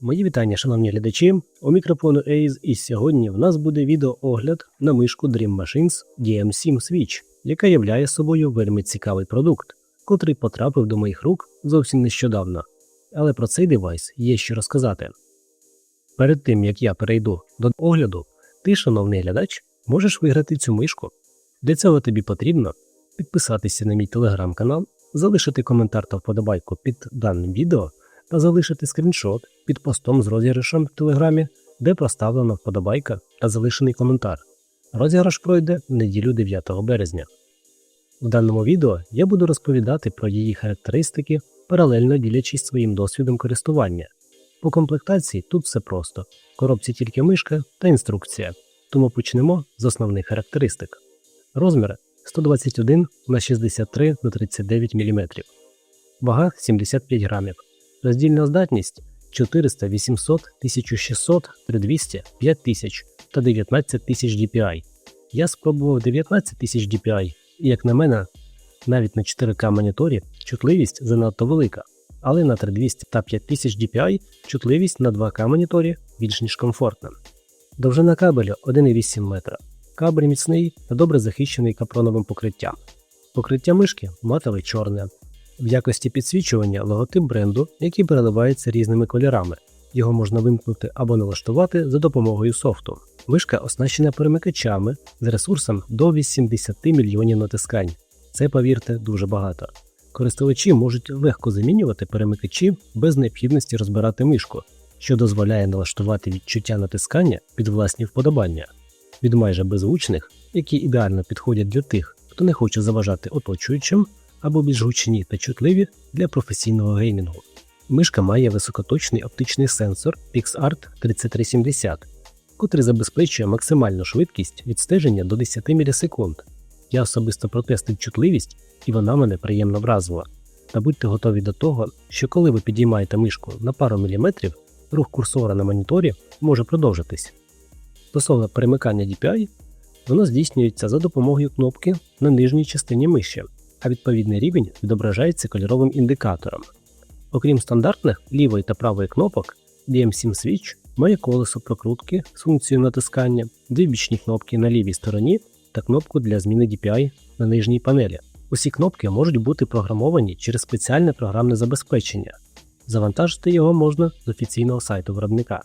Мої вітання, шановні глядачі. У мікрофону Ace і сьогодні в нас буде відеоогляд на мишку Dream Machines DM7 Switch, яка являє собою вельми цікавий продукт, котрий потрапив до моїх рук зовсім нещодавно. Але про цей девайс є що розказати. Перед тим як я перейду до огляду, ти, шановний глядач, можеш виграти цю мишку. Для цього тобі потрібно підписатися на мій телеграм-канал, залишити коментар та вподобайку під даним відео та залишити скріншот під постом з розіграшем в телеграмі, де проставлена вподобайка та залишений коментар. Розіграш пройде в неділю 9 березня. В даному відео я буду розповідати про її характеристики, паралельно ділячись своїм досвідом користування. По комплектації тут все просто: в коробці тільки мишка та інструкція. Тому почнемо з основних характеристик. Розміри 121 на 63 на 39 мм. Вага 75 грамів. Роздільна здатність 400, 800, 1600, 3200, 5000 та 19000 DPI. Я спробував 19000 DPI, і як на мене, навіть на 4К моніторі чутливість занадто велика, але на 3200 та 5000 DPI чутливість на 2К моніторі більш ніж комфортна. Довжина кабелю 1,8 метра. Кабель міцний та добре захищений капроновим покриттям. Покриття мишки матове чорне. В якості підсвічування логотип бренду, який переливається різними кольорами. Його можна вимкнути або налаштувати за допомогою софту. Мишка оснащена перемикачами з ресурсом до 80 мільйонів натискань. Це, повірте, дуже багато. Користувачі можуть легко замінювати перемикачі без необхідності розбирати мишку, що дозволяє налаштувати відчуття натискання під власні вподобання. Від майже беззвучних, які ідеально підходять для тих, хто не хоче заважати оточуючим, або більш гучні та чутливі для професійного геймінгу. Мишка має високоточний оптичний сенсор PixArt 3370, котрий забезпечує максимальну швидкість відстеження до 10 мілісекунд. Я особисто протестив чутливість, і вона мене приємно вразила. Та будьте готові до того, що коли ви підіймаєте мишку на пару міліметрів, рух курсора на моніторі може продовжитись. Стосовно перемикання DPI, воно здійснюється за допомогою кнопки на нижній частині миші а відповідний рівень відображається кольоровим індикатором. Окрім стандартних лівої та правої кнопок, DM7 Switch має колесо прокрутки з функцією натискання, дві бічні кнопки на лівій стороні та кнопку для зміни DPI на нижній панелі. Усі кнопки можуть бути програмовані через спеціальне програмне забезпечення. Завантажити його можна з офіційного сайту виробника.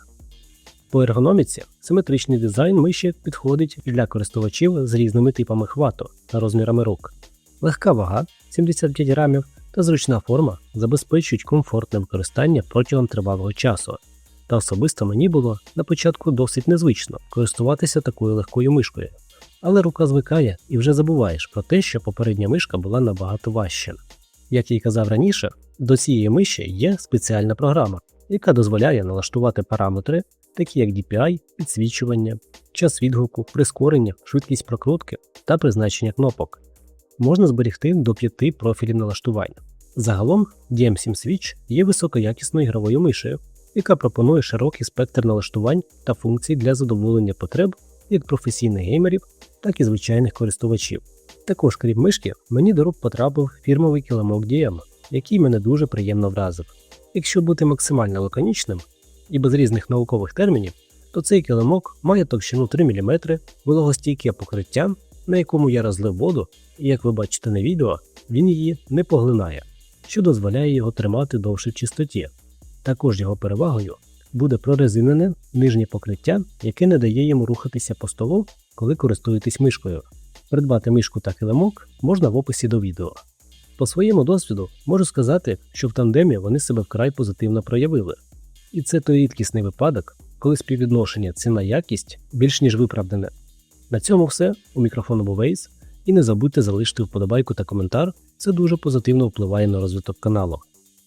По ергономіці симетричний дизайн миші підходить для користувачів з різними типами хвату та розмірами рук. Легка вага 75 грамів та зручна форма забезпечують комфортне використання протягом тривалого часу. Та особисто мені було на початку досить незвично користуватися такою легкою мишкою. Але рука звикає і вже забуваєш про те, що попередня мишка була набагато важча. Як я й казав раніше, до цієї миші є спеціальна програма, яка дозволяє налаштувати параметри, такі як DPI, підсвічування, час відгуку, прискорення, швидкість прокрутки та призначення кнопок можна зберігти до 5 профілів налаштування. Загалом DM7 Switch є високоякісною ігровою мишею, яка пропонує широкий спектр налаштувань та функцій для задоволення потреб як професійних геймерів, так і звичайних користувачів. Також, крім мишки, мені до рук потрапив фірмовий килимок DM, який мене дуже приємно вразив. Якщо бути максимально лаконічним і без різних наукових термінів, то цей килимок має товщину 3 мм, вологостійке покриття на якому я розлив воду, і як ви бачите на відео, він її не поглинає, що дозволяє його тримати довше в чистоті. Також його перевагою буде прорезинене нижнє покриття, яке не дає йому рухатися по столу, коли користуєтесь мишкою. Придбати мишку та килимок можна в описі до відео. По своєму досвіду можу сказати, що в тандемі вони себе вкрай позитивно проявили. І це той рідкісний випадок, коли співвідношення ціна якість більш ніж виправдане. На цьому все. У мікрофону був Вейс. І не забудьте залишити вподобайку та коментар, це дуже позитивно впливає на розвиток каналу.